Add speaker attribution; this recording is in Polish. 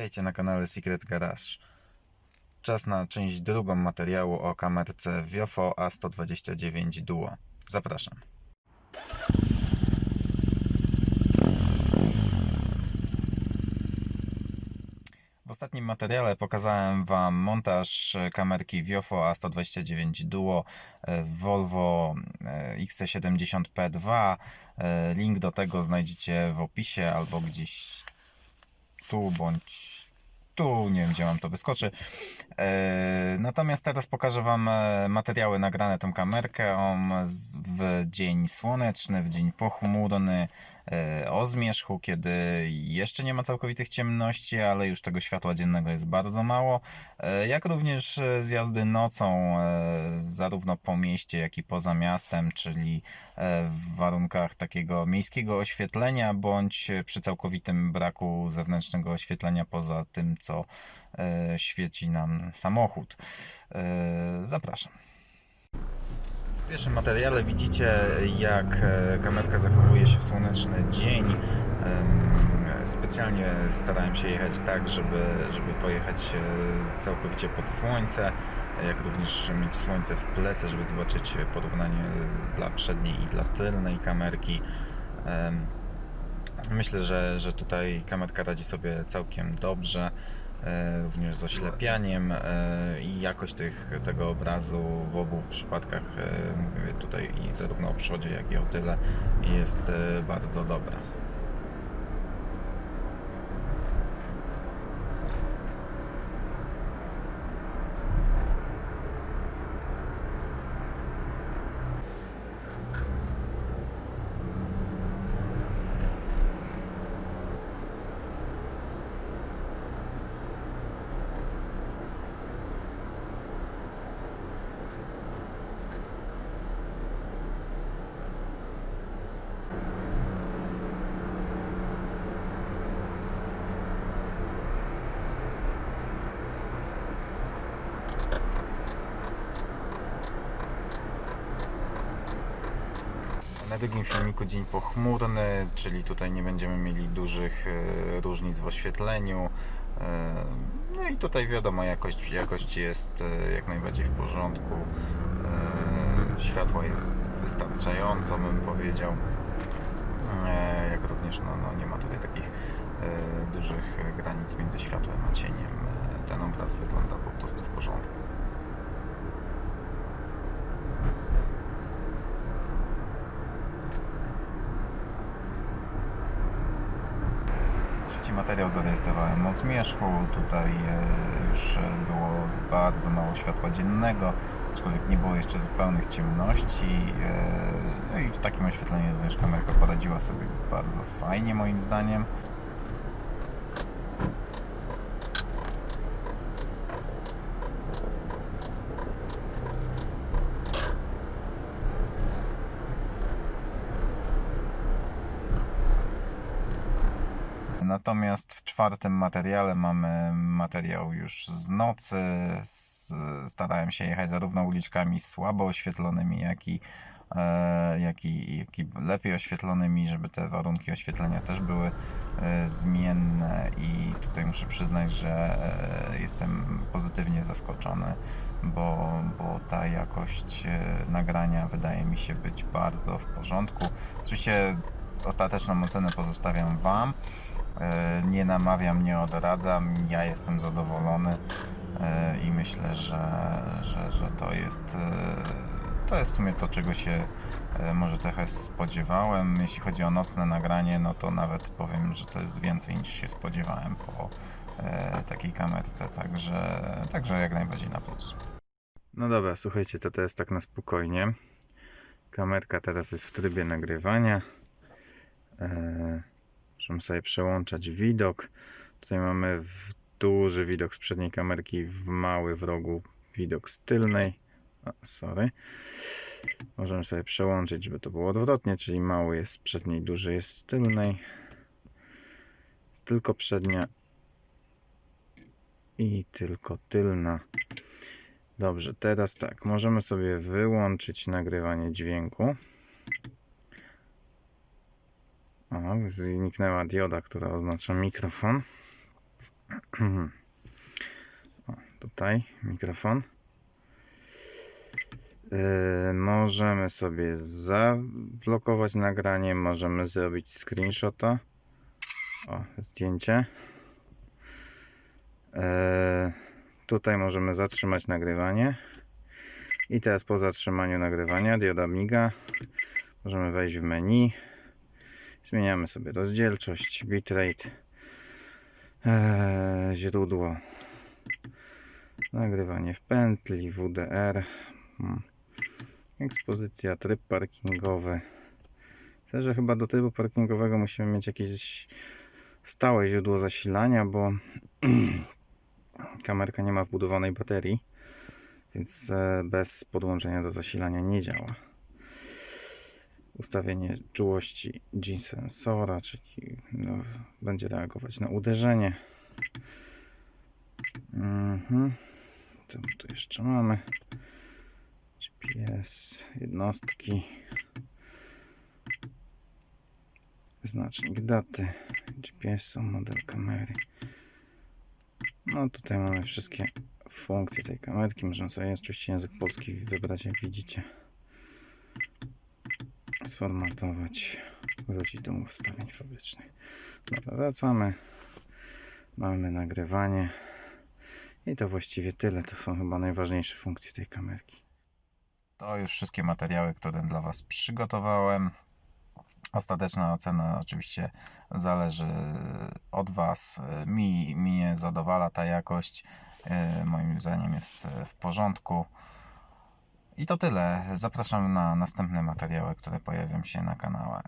Speaker 1: Witajcie na kanale Secret Garage. Czas na część drugą materiału o kamerce Viofo A129 Duo. Zapraszam. W ostatnim materiale pokazałem Wam montaż kamerki Viofo A129 Duo e, Volvo e, XC70P2. E, Link do tego znajdziecie w opisie albo gdzieś tu bądź tu, nie wiem gdzie mam to wyskoczy. E, Natomiast teraz pokażę Wam e, materiały nagrane tą kamerkę z- w dzień słoneczny, w dzień pochmurny, e, o zmierzchu, kiedy jeszcze nie ma całkowitych ciemności, ale już tego światła dziennego jest bardzo mało, jak również e, z jazdy nocą, zarówno po mieście, jak i poza miastem, czyli w warunkach takiego miejskiego oświetlenia, bądź przy całkowitym braku zewnętrznego oświetlenia poza tym, co e, świeci nam samochód. E, Zapraszam. W pierwszym materiale widzicie, jak e, kamerka zachowuje się w słoneczny dzień. Specjalnie starałem się jechać tak, żeby, żeby pojechać całkowicie pod słońce, jak również mieć słońce w plecy, żeby zobaczyć porównanie dla przedniej i dla tylnej kamerki. Myślę, że, że tutaj kamerka radzi sobie całkiem dobrze, e, również z oślepianiem e, i jakość tych, tego obrazu w obu przypadkach, e, mówię tutaj i zarówno o przodzie, jak i o tyle, jest bardzo dobra. Na drugim filmiku dzień pochmurny, czyli tutaj nie będziemy mieli dużych e, różnic w oświetleniu. E, No i tutaj wiadomo, jakość, jakość jest e, jak najbardziej w porządku. Światło jest wystarczająco, bym powiedział. Jak również no, no, nie ma tutaj takich dużych granic między światłem a cieniem. Ten obraz wygląda po prostu w porządku. Trzeci materiał zarejestrowałem o zmierzchu. Tutaj e, już było bardzo mało światła dziennego, aczkolwiek nie było jeszcze zupełnych ciemności. e, No i w takim oświetleniu również kamerka poradziła sobie bardzo fajnie moim zdaniem. Natomiast w czwartym materiale mamy materiał już z nocy. Starałem się jechać zarówno uliczkami słabo oświetlonymi, jak i, e, jak i, jak i lepiej oświetlonymi, żeby te warunki oświetlenia też były e, zmienne. I tutaj muszę przyznać, że e, jestem pozytywnie zaskoczony, bo, bo ta jakość nagrania wydaje mi się być bardzo w porządku. Oczywiście ostateczną ocenę pozostawiam Wam. E, Nie namawiam, nie odradzam. Ja jestem zadowolony e, i myślę, że, że, że to jest e, to jest w sumie to, czego się może trochę spodziewałem. Jeśli chodzi o nocne nagranie, no to nawet powiem, że to jest więcej niż się spodziewałem po takiej kamerce, także, także jak najbardziej na plus. No dobra, słuchajcie, to to jest tak na spokojnie. Kamerka teraz jest w trybie nagrywania. E, Możemy sobie przełączać widok. Tutaj mamy duży widok z przedniej kamerki, w mały w rogu widok z tylnej. O, sorry. Możemy sobie przełączyć, żeby to było odwrotnie, czyli mały jest z przedniej, duży jest z tylnej. Tylko przednia i tylko tylna. Dobrze, teraz tak, możemy sobie wyłączyć nagrywanie dźwięku. O, zniknęła dioda, która oznacza mikrofon. O, tutaj mikrofon. Yy, możemy sobie zablokować nagranie, możemy zrobić screenshota. O, zdjęcie. Yy, tutaj możemy zatrzymać nagrywanie. I teraz po zatrzymaniu nagrywania dioda miga. Możemy wejść w menu. Zmieniamy sobie rozdzielczość, bitrate, yy, źródło, nagrywanie w pętli, WDR, hmm. ekspozycja, tryb parkingowy. Też, że chyba do trybu parkingowego musimy mieć jakieś stałe źródło zasilania, bo kamerka nie ma wbudowanej baterii, więc e, bez podłączenia do zasilania nie działa ustawienie czułości G-sensora, czyli no, będzie reagować na uderzenie. Mhm. Co tu jeszcze mamy? GPS, jednostki, znacznik daty, GPS-u, model kamery. No tutaj mamy wszystkie funkcje tej kamerki. Możemy sobie oczywiście język polski wybrać, jak widzicie sformatować, wrócić do ustawień fabrycznych. Dobra, wracamy. Mamy nagrywanie. I to właściwie tyle. To są chyba najważniejsze funkcje tej kamerki. To już wszystkie materiały, które dla Was przygotowałem. Ostateczna ocena oczywiście zależy od Was. Mi, mnie zadowala ta jakość. E, Moim zdaniem jest w porządku. I to tyle. Zapraszam na następne materiały, które pojawią się na kanale.